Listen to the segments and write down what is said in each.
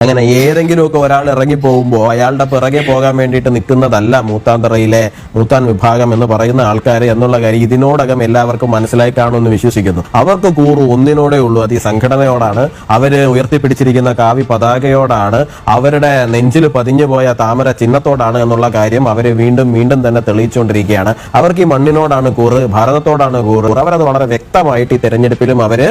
അങ്ങനെ ഏതെങ്കിലുമൊക്കെ ഒരാൾ ഇറങ്ങി പോകുമ്പോൾ അയാളുടെ പിറകെ പോകാൻ വേണ്ടിയിട്ട് നിൽക്കുന്നതല്ല മൂത്താന്തറയിലെ മൂത്താൻ വിഭാഗം എന്ന് പറയുന്ന ആൾക്കാർ എന്നുള്ള കാര്യം ഇതിനോടകം എല്ലാവർക്കും മനസ്സിലായി കാണുമെന്ന് വിശ്വസിക്കുന്നു. അവർക്ക് കൂറു ഒന്നിനോടെ ഉള്ളൂ. അത് ഈ സംഘടനയോടാണ്. അവർ ഉയർത്തിപ്പിടിച്ചിരിക്കുന്ന കാവി പതാകയോടാണ്. അവരുടെ നെഞ്ചിൽ പതിഞ്ഞു പോയ താമര ചിഹ്നത്തോടാണ് എന്നുള്ള കാര്യം അവർ വീണ്ടും വീണ്ടും തന്നെ തെളിയിച്ചുകൊണ്ടിരിക്കുകയാണ്. അവർക്ക് ഈ മണ്ണിനോടാണ് കൂറ് ഭാരതത്തോടാണ് കൂറ്. അവരത് വളരെ വ്യക്തമായിട്ട് ഈ തെരഞ്ഞെടുപ്പിലും അവർ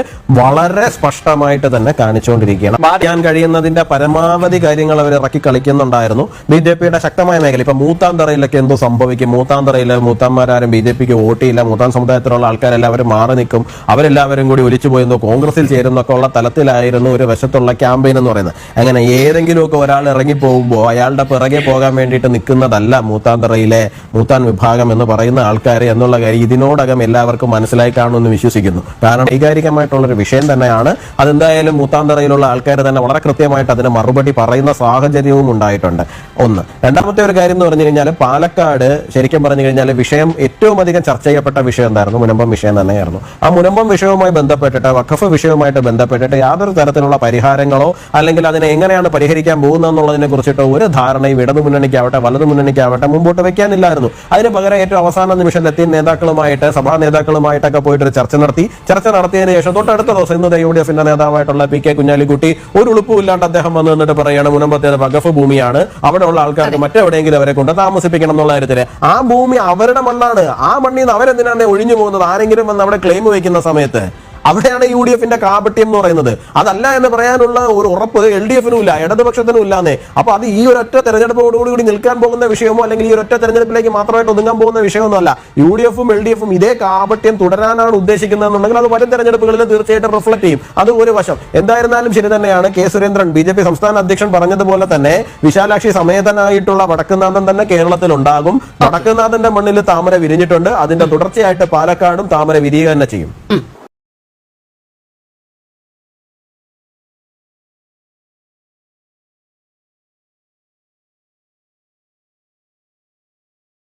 വളരെ സ്പഷ്ടമായിട്ട് തന്നെ കാണിച്ചുകൊണ്ടിരിക്കുകയാണ്. ഞാൻ കഴിയുന്നതിന്റെ പരമാവധി കാര്യങ്ങൾ അവർ ഇറക്കി കളിക്കുന്നുണ്ടായിരുന്നു. ബി ജെ പിയുടെ ശക്തമായ മേഖല. ഇപ്പൊ മൂത്താന്തറയിലൊക്കെ എന്തോ സംഭവിക്കും. മൂത്താന്തറയിലെ മൂത്താന്മാരാരും ബി ജെ പിക്ക് വോട്ട് മൂത്താൻ സമുദായത്തിലുള്ള ആൾക്കാരെല്ലാവരും മാറി നിൽക്കും. അവരെല്ലാവരും കൂടി ഒലിച്ചു പോയെന്നോ കോൺഗ്രസിൽ ചേരുന്നൊക്കെ ഉള്ള തലത്തിലായിരുന്നു ഒരു വശത്തുള്ള ക്യാമ്പയിൻ എന്ന് പറയുന്നത്. അങ്ങനെ ഏതെങ്കിലുമൊക്കെ ഒരാൾ ഇറങ്ങി പോകുമ്പോൾ അയാളുടെ പിറകെ പോകാൻ വേണ്ടിയിട്ട് നിൽക്കുന്നതല്ല മൂത്താന്തറയിലെ മൂത്താൻ വിഭാഗം എന്ന് പറയുന്ന ആൾക്കാർ എന്നുള്ള കാര്യം ഇതിനോടകം എല്ലാവർക്കും മനസ്സിലായി കാണുമെന്ന് വിശ്വസിക്കുന്നു. കാരണം വൈകാരികമായിട്ടുള്ള ഒരു വിഷയം തന്നെയാണ്. അതെന്തായാലും മൂത്താന്തറയിലുള്ള ആൾക്കാർ തന്നെ വളരെ കൃത്യമായിട്ട് അതിന് മറുപടി പറയുന്ന സാഹചര്യവും ഉണ്ടായിട്ടുണ്ട്. ഒന്ന്. രണ്ടാമത്തെ ഒരു കാര്യം എന്ന് പറഞ്ഞു കഴിഞ്ഞാൽ പാലക്കാട് ശരിക്കും പറഞ്ഞു കഴിഞ്ഞാൽ വിഷയം ഏറ്റവും അധികം ചർച്ച ചെയ്യപ്പെട്ട വിഷയം എന്തായിരുന്നു? മുനമ്പം വിഷയം തന്നെയായിരുന്നു. ആ മുനമ്പം വിഷയവുമായി ബന്ധപ്പെട്ടിട്ട് വഖഫ് വിഷയവുമായിട്ട് ബന്ധപ്പെട്ടിട്ട് യാതൊരു തരത്തിലുള്ള പരിഹാരങ്ങളോ അല്ലെങ്കിൽ അതിനെ എങ്ങനെയാണ് പരിഹരിക്കാൻ പോകുന്നതെന്നുള്ളതിനെ കുറിച്ചിട്ടോ ഒരു ധാരണയും ഇടതു മുന്നണിക്കാവട്ടെ വലതു മുന്നണിക്കാവട്ടെ മുമ്പോട്ട് വെക്കാനില്ലായിരുന്നു. അതിന് പകരം ഏറ്റവും അവസാന നിമിഷത്തിലെത്തി നേതാക്കളുമായിട്ട് സഭാ നേതാക്കളുമായിട്ടൊക്കെ പോയിട്ട് ഒരു ചർച്ച നടത്തി. ചർച്ച നടത്തിയതിനു ശേഷം തൊട്ടടുത്ത ദിവസം ഇന്ന് യു ഡി എഫിന്റെ നേതാവായിട്ടുള്ള പി കെ കുഞ്ഞാലിക്കുട്ടി ഒരു ഉളുപ്പുമില്ലാണ്ട് അദ്ദേഹം വന്നു നിന്നിട്ട് പറയുകയാണ് മുനമ്പത്തേത് വഖഫ് ഭൂമിയാണ്. അവിടെ ഉള്ള ആൾക്കാർക്ക് മറ്റെവിടെയെങ്കിലും അവരെ കൊണ്ട് താമസിപ്പിക്കണം എന്നുള്ള കാര്യത്തിൽ ആ ഭൂമി അവരുടെ മണ്ണാണ്. ആ മണ്ണിൽ നിന്ന് അവരെന്തിനാണ് ഒഴിഞ്ഞു പോകുന്നത്? ആരെങ്കിലും വന്ന് അവിടെ ക്ലെയിം വയ്ക്കുന്ന സമയത്ത് അവിടെയാണ് യു ഡി എഫിന്റെ കാപട്യം എന്ന് പറയുന്നത്. അതല്ല എന്ന് പറയാനുള്ള ഒരു ഉറപ്പ് എൽ ഡി എഫിനും ഇല്ല ഇടതുപക്ഷത്തിനും ഇല്ലാന്നേ അപ്പൊ അത് ഈ ഒരൊറ്റ തെരഞ്ഞെടുപ്പോടുകൂടി കൂടി നിൽക്കാൻ പോകുന്ന വിഷയമോ അല്ലെങ്കിൽ ഈ ഒറ്റ തെരഞ്ഞെടുപ്പിലേക്ക് മാത്രമായിട്ട് ഒതുങ്ങാൻ പോകുന്ന വിഷയമൊന്നുമല്ല. യു ഡി എഫും എൽ ഡി എഫും ഇതേ കാപട്യം തുടരാനാണ് ഉദ്ദേശിക്കുന്നതെന്നുണ്ടെങ്കിൽ അത് വരും തെരഞ്ഞെടുപ്പുകളിൽ തീർച്ചയായിട്ടും റിഫ്ലക്ട് ചെയ്യും. അത് ഒരു വശം. എന്തായിരുന്നാലും ശരി തന്നെയാണ് K Surendran B J P സംസ്ഥാന അധ്യക്ഷൻ പറഞ്ഞതുപോലെ തന്നെ വിശാലാക്ഷി സമേതനായിട്ടുള്ള വടക്കുന്നാഥൻ തന്നെ കേരളത്തിൽ ഉണ്ടാകും വടക്കുന്നാഥന്റെ മണ്ണിൽ താമര വിരിഞ്ഞിട്ടുണ്ട്. അതിന്റെ തുടർച്ചയായിട്ട് പാലക്കാടും താമര വിരിയുക തന്നെ ചെയ്യും.